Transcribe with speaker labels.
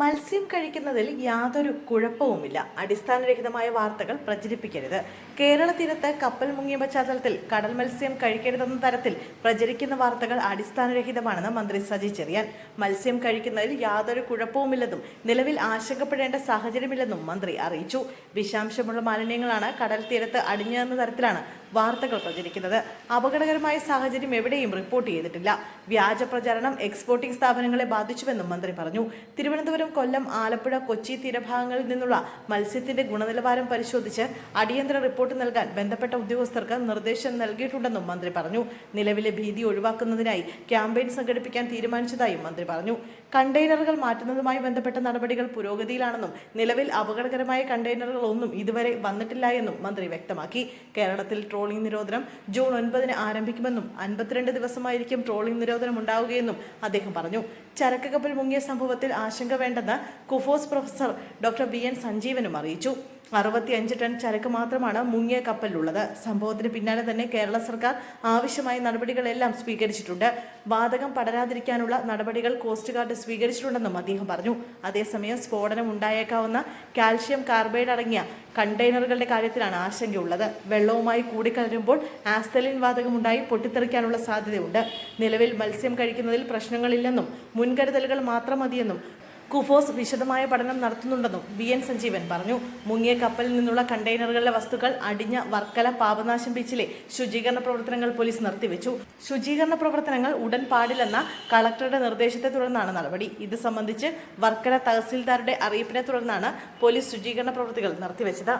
Speaker 1: മത്സ്യം കഴിക്കുന്നതിൽ യാതൊരു കുഴപ്പവുമില്ല. അടിസ്ഥാനരഹിതമായ വാർത്തകൾ പ്രചരിപ്പിക്കരുത്. കേരള തീരത്ത് കപ്പൽ മുങ്ങിയ പശ്ചാത്തലത്തിൽ കടൽ മത്സ്യം കഴിക്കരുതെന്ന തരത്തിൽ പ്രചരിക്കുന്ന വാർത്തകൾ അടിസ്ഥാനരഹിതമാണെന്ന് മന്ത്രി സജി ചെറിയാൻ. മത്സ്യം കഴിക്കുന്നതിൽ യാതൊരു കുഴപ്പവുമില്ലെന്നും നിലവിൽ ആശങ്കപ്പെടേണ്ട സാഹചര്യമില്ലെന്നും മന്ത്രി അറിയിച്ചു. വിഷാംശമുള്ള മാലിന്യങ്ങളാണ് കടൽ തീരത്ത് അടിഞ്ഞതെന്ന തരത്തിലാണ് വാർത്തകൾ പ്രചരിക്കുന്നത്. അപകടകരമായ സാഹചര്യം എവിടെയും റിപ്പോർട്ട് ചെയ്തിട്ടില്ല. വ്യാജ പ്രചാരണം എക്സ്പോർട്ടിംഗ് സ്ഥാപനങ്ങളെ ബാധിച്ചുവെന്നും മന്ത്രി പറഞ്ഞു. തിരുവനന്തപുരം കൊല്ലം ആലപ്പുഴ കൊച്ചി തീരഭാഗങ്ങളിൽ നിന്നുള്ള മത്സ്യത്തിന്റെ ഗുണനിലവാരം പരിശോധിച്ച് അടിയന്തര റിപ്പോർട്ട് നൽകാൻ ബന്ധപ്പെട്ട ഉദ്യോഗസ്ഥർക്ക് നിർദ്ദേശം നൽകിയിട്ടുണ്ടെന്നും മന്ത്രി പറഞ്ഞു. നിലവിലെ ഭീതി ഒഴിവാക്കുന്നതിനായി ക്യാമ്പയിൻ സംഘടിപ്പിക്കാൻ തീരുമാനിച്ചതായും മന്ത്രി പറഞ്ഞു. കണ്ടെയ്നറുകൾ മാറ്റുന്നതുമായി ബന്ധപ്പെട്ട നടപടികൾ പുരോഗതിയിലാണെന്നും നിലവിൽ അപകടകരമായ കണ്ടെയ്നറുകൾ ഒന്നും ഇതുവരെ വന്നിട്ടില്ല എന്നും മന്ത്രി വ്യക്തമാക്കി. കേരളത്തിൽ ട്രോളിംഗ് നിരോധനം ജൂൺ ഒൻപതിന് ആരംഭിക്കുമെന്നും അൻപത്തിരണ്ട് ദിവസമായിരിക്കും ട്രോളിംഗ് നിരോധനം ഉണ്ടാവുകയെന്നും അദ്ദേഹം പറഞ്ഞു. ചരക്ക് കപ്പൽ മുങ്ങിയ സംഭവത്തിൽ ആശങ്ക വേണ്ടെന്ന് KUFOS professor doctor B N സഞ്ജീവനും അറിയിച്ചു. അറുപത്തിയഞ്ച് ടൺ ചരക്ക് മാത്രമാണ് മുങ്ങിയ കപ്പലിലുള്ളത്. സംഭവത്തിന് പിന്നാലെ തന്നെ കേരള സർക്കാർ ആവശ്യമായ നടപടികളെല്ലാം സ്വീകരിച്ചിട്ടുണ്ട്. വാതകം പടരാതിരിക്കാനുള്ള നടപടികൾ കോസ്റ്റ് ഗാർഡ് സ്വീകരിച്ചിട്ടുണ്ടെന്നും അദ്ദേഹം പറഞ്ഞു. അതേസമയം സ്ഫോടനം ഉണ്ടായേക്കാവുന്ന കാൽഷ്യം കാർബൈഡ് അടങ്ങിയ കണ്ടെയ്നറുകളുടെ കാര്യത്തിലാണ് ആശങ്കയുള്ളത്. വെള്ളവുമായി കൂടിക്കലരുമ്പോൾ ആസ്തലിൻ വാതകമുണ്ടായി പൊട്ടിത്തെറിക്കാനുള്ള സാധ്യതയുണ്ട്. നിലവിൽ മത്സ്യം കഴിക്കുന്നതിൽ പ്രശ്നങ്ങളില്ലെന്നും മുൻകരുതലുകൾ മാത്രം മതിയെന്നും കുഫോസ് വിശദമായ പഠനം നടത്തുന്നുണ്ടെന്നും വി എൻ സഞ്ജീവൻ പറഞ്ഞു. മുങ്ങിയ കപ്പലിൽ നിന്നുള്ള കണ്ടെയ്നറുകളിലെ വസ്തുക്കൾ അടിഞ്ഞ വർക്കല പാപനാശം ബീച്ചിലെ ശുചീകരണ പ്രവർത്തനങ്ങൾ പോലീസ് നിർത്തിവെച്ചു. ശുചീകരണ പ്രവർത്തനങ്ങൾ ഉടൻ പാടില്ലെന്ന കളക്ടറുടെ നിർദ്ദേശത്തെ തുടർന്നാണ് നടപടി. ഇത് സംബന്ധിച്ച് വർക്കല തഹസീൽദാരുടെ അറിയിപ്പിനെ തുടർന്നാണ് പോലീസ് ശുചീകരണ പ്രവൃത്തികൾ നിർത്തിവെച്ചത്.